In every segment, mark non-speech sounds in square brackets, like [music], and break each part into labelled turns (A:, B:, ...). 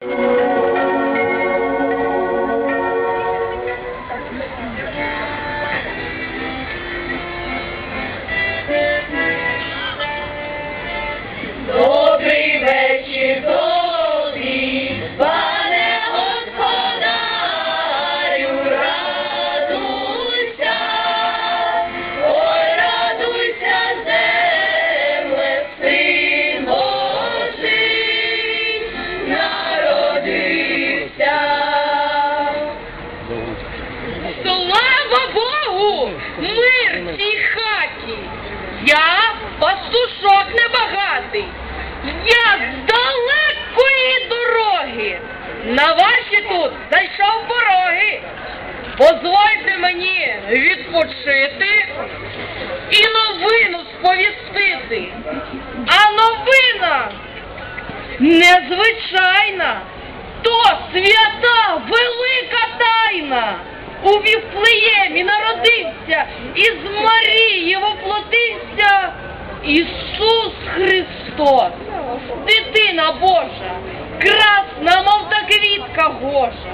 A: Добрий [laughs]
B: На ваші тут зайшов пороги. Позвольте мені відпочити і новину сповістити. А новина незвичайна, то свята велика тайна. У Віфлеємі народився, із Марії воплотився Ісус Христос, дитина Божа, красна, мов та квітка гоша.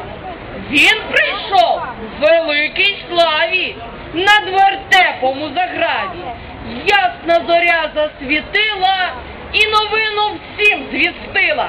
B: Він прийшов в великій славі над вертепом у заграві. Ясна зоря засвітила і новину всім звістила.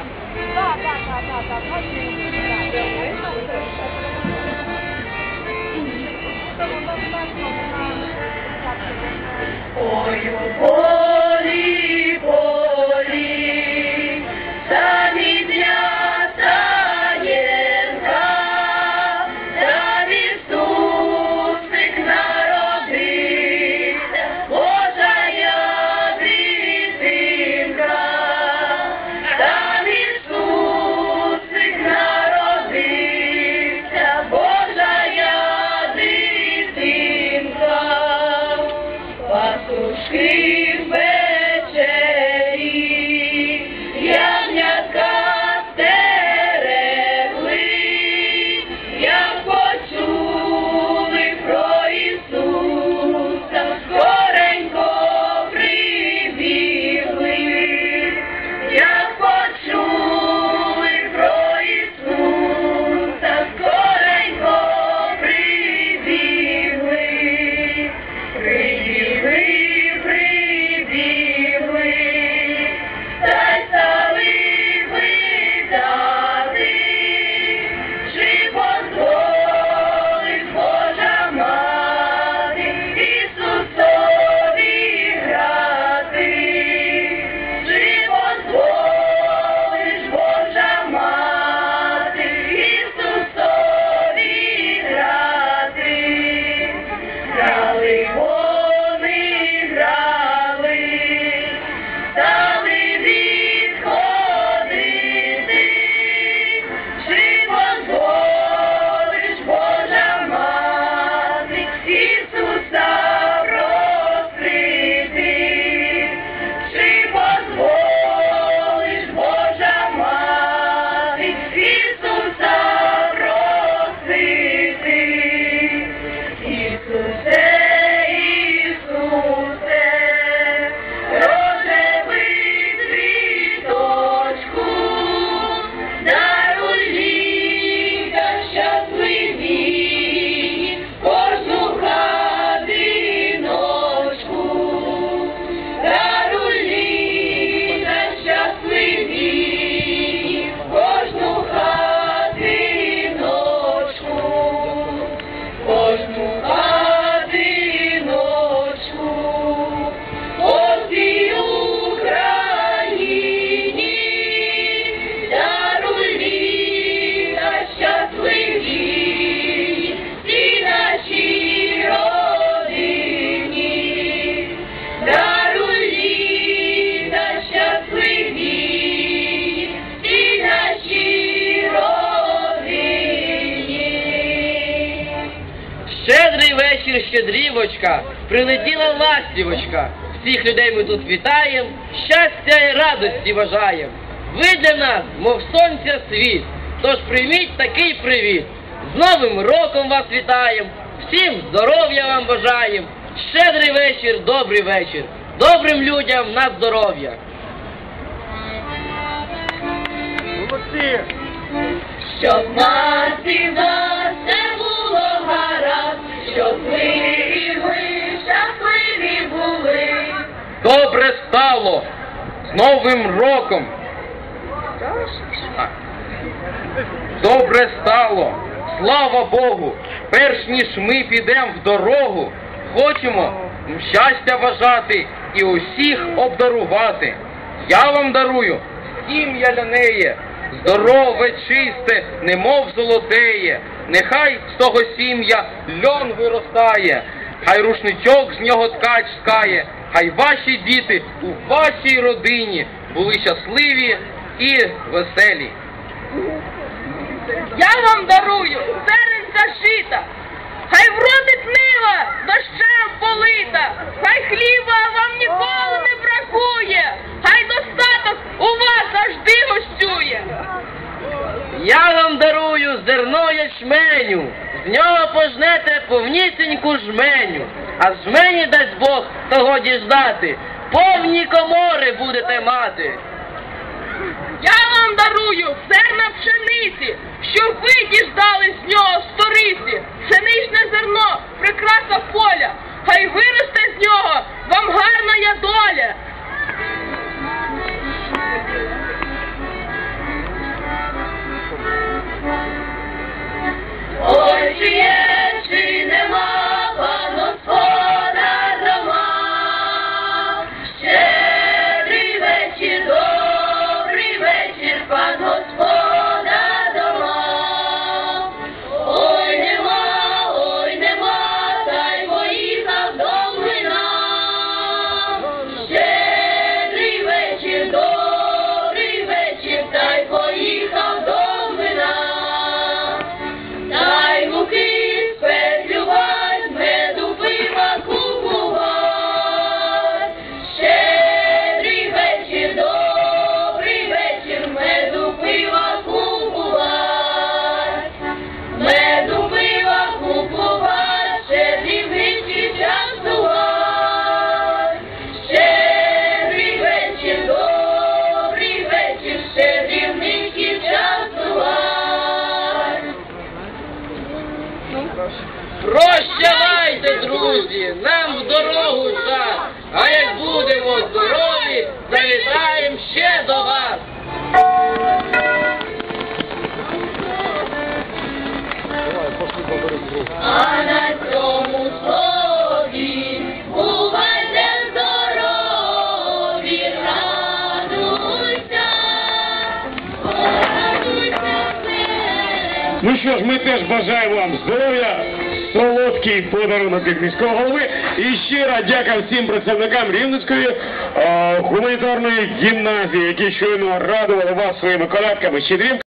C: Вечір, щедрівочка, прилетіла ластівочка. Всіх людей ми тут вітаємо, щастя і радості бажаємо. Ви для нас, мов сонця світ, тож прийміть такий привіт. З Новим роком вас вітаємо, всім здоров'я вам бажаємо. Щедрий вечір, добрий вечір. Добрим людям на здоров'я.
D: Молодці!
A: щоб нас і в щоб ми і ви щасливі були.
D: Добре стало! З Новим роком! Добре стало! Слава Богу! Перш ніж ми підемо в дорогу, хочемо щастя бажати і усіх обдарувати. Я вам дарую сім'я ляне, здорове, чисте, немов золотеє. Нехай з того сім'я льон виростає, хай рушничок з нього ткач скає, хай ваші діти у вашій родині були щасливі і веселі.
B: Я вам дарую зерен зашита, хай вродить нива, дощем полита, хай хліба вам ніколи не бракує, хай достаток у вас завжди гостює.
C: Я вам дарую зерно ячменю, з нього пожнете повнісіньку жменю, а з жмені дасть Бог того діждати, повні комори будете мати.
B: Я вам дарую зерна пшениці, щоб ви діждали з нього сториці, пшеничне зерно, прикраса поля, хай виросте з нього вам гарна я доля.
C: Прощавайте, друзі, нам в дорогу час, а як будемо здорові, завітаємо ще до вас.
A: А на цьому слові бувайте здорові, радуйся, радуйся.
E: Ну що ж, ми теж бажаємо вам здоров'я, солодкий подарунок від міського голови. І щира дяка всім працівникам Рівненської е, гуманітарної гімназії, які щойно радували вас своїми колядками. Щедрівка.